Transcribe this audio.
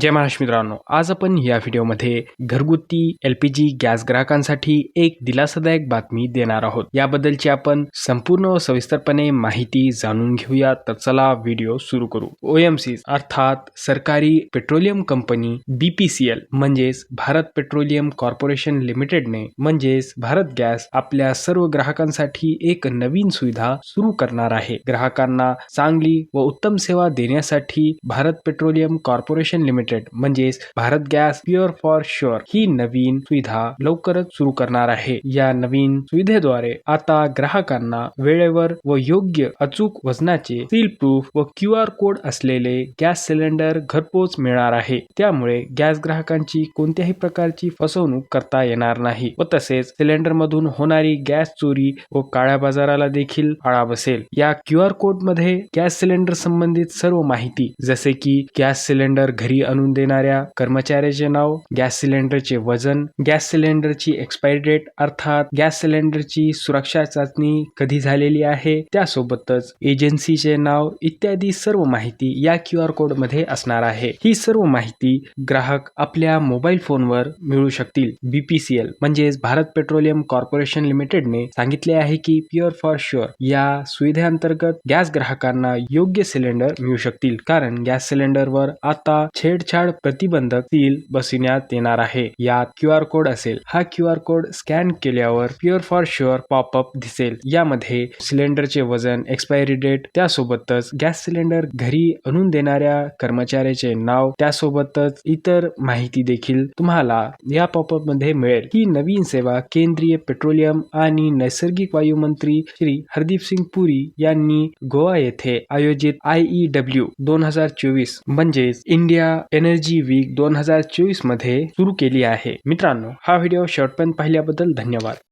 जय महाराष्ट्र मित्रांनो आज आपण या व्हिडिओमध्ये घरगुती एल पी जी गॅस ग्राहकांसाठी एक दिलासादायक बातमी देणार आहोत. याबद्दलची आपण संपूर्ण सविस्तरपणे माहिती जाणून घेऊया. तर चला व्हिडिओ सुरू करू. ओएमसी अर्थात सरकारी पेट्रोलियम कंपनी बीपीसीएल म्हणजेच भारत पेट्रोलियम कॉर्पोरेशन लिमिटेडने म्हणजेच भारत गॅस आपल्या सर्व ग्राहकांसाठी एक नवीन सुविधा सुरू करणार आहे. ग्राहकांना चांगली व उत्तम सेवा देण्यासाठी भारत पेट्रोलियम कॉर्पोरेशन लिमिटेड म्हणजेच Bharat gas pure for sure ही नवीन सुविधा लवकरच सुरू करणार आहे. या नवीन सुविधेद्वारे आता ग्राहकांना वेळेवर व योग्य अचूक वजनाचे सील प्रूफ व क्यू आर कोड असलेले गॅस सिलेंडर घरपोच मिळणार आहे. त्यामुळे गॅस ग्राहकांची कोणत्याही प्रकारची फसवणूक करता येणार नाही व तसेच सिलेंडर मधून होणारी गॅस चोरी व काळ्या बाजाराला देखील आळा बसेल. या क्यू आर कोडमध्ये गॅस सिलेंडर संबंधित सर्व माहिती जसे की गॅस सिलेंडर घरी बनवून देणाऱ्या कर्मचाऱ्याचे नाव गॅस सिलेंडरचे वजन गॅस सिलेंडरची एक्सपायरी डेट अर्थात गॅस सिलेंडरची सुरक्षा चाचणी कधी झालेली आहे त्यासोबतच एजन्सीचे नाव इत्यादी सर्व माहिती या क्यू आर कोडमध्ये असणार आहे. ही सर्व माहिती ग्राहक आपल्या मोबाईल फोनवर मिळू शकतील. बीपीसीएल म्हणजेच भारत पेट्रोलियम कॉर्पोरेशन लिमिटेडने सांगितले आहे की प्युअर फॉर शुअर या सुविधेअंतर्गत गॅस ग्राहकांना योग्य सिलेंडर मिळू शकतील. कारण गॅस सिलेंडरवर आता छेडछाड प्रतिबंधक सील बसविण्यात येणार आहे. यात क्यू आर कोड असेल. हा क्यू आर कोड स्कॅन केल्यावर प्युअर फॉर शुअर पॉपअप दिसेल. यामध्ये सिलेंडरचे वजन एक्सपायरी डेट त्यासोबतच गॅस सिलेंडर घरी आणून देणाऱ्या कर्मचाऱ्याचे नाव त्यासोबतच इतर माहिती देखील तुम्हाला या पॉपअपमध्ये मिळेल. ही नवीन सेवा केंद्रीय पेट्रोलियम आणि नैसर्गिक वायू मंत्री श्री हरदीप सिंग पुरी यांनी गोवा येथे आयोजित आय ई डब्ल्यू दोन हजार चोवीस म्हणजेच इंडिया एनर्जी वीक दोन हजार चोवीसमध्ये सुरू केली आहे. मित्रांनो हा व्हिडिओ शेवटपर्यंत पाहिल्याबद्दल धन्यवाद.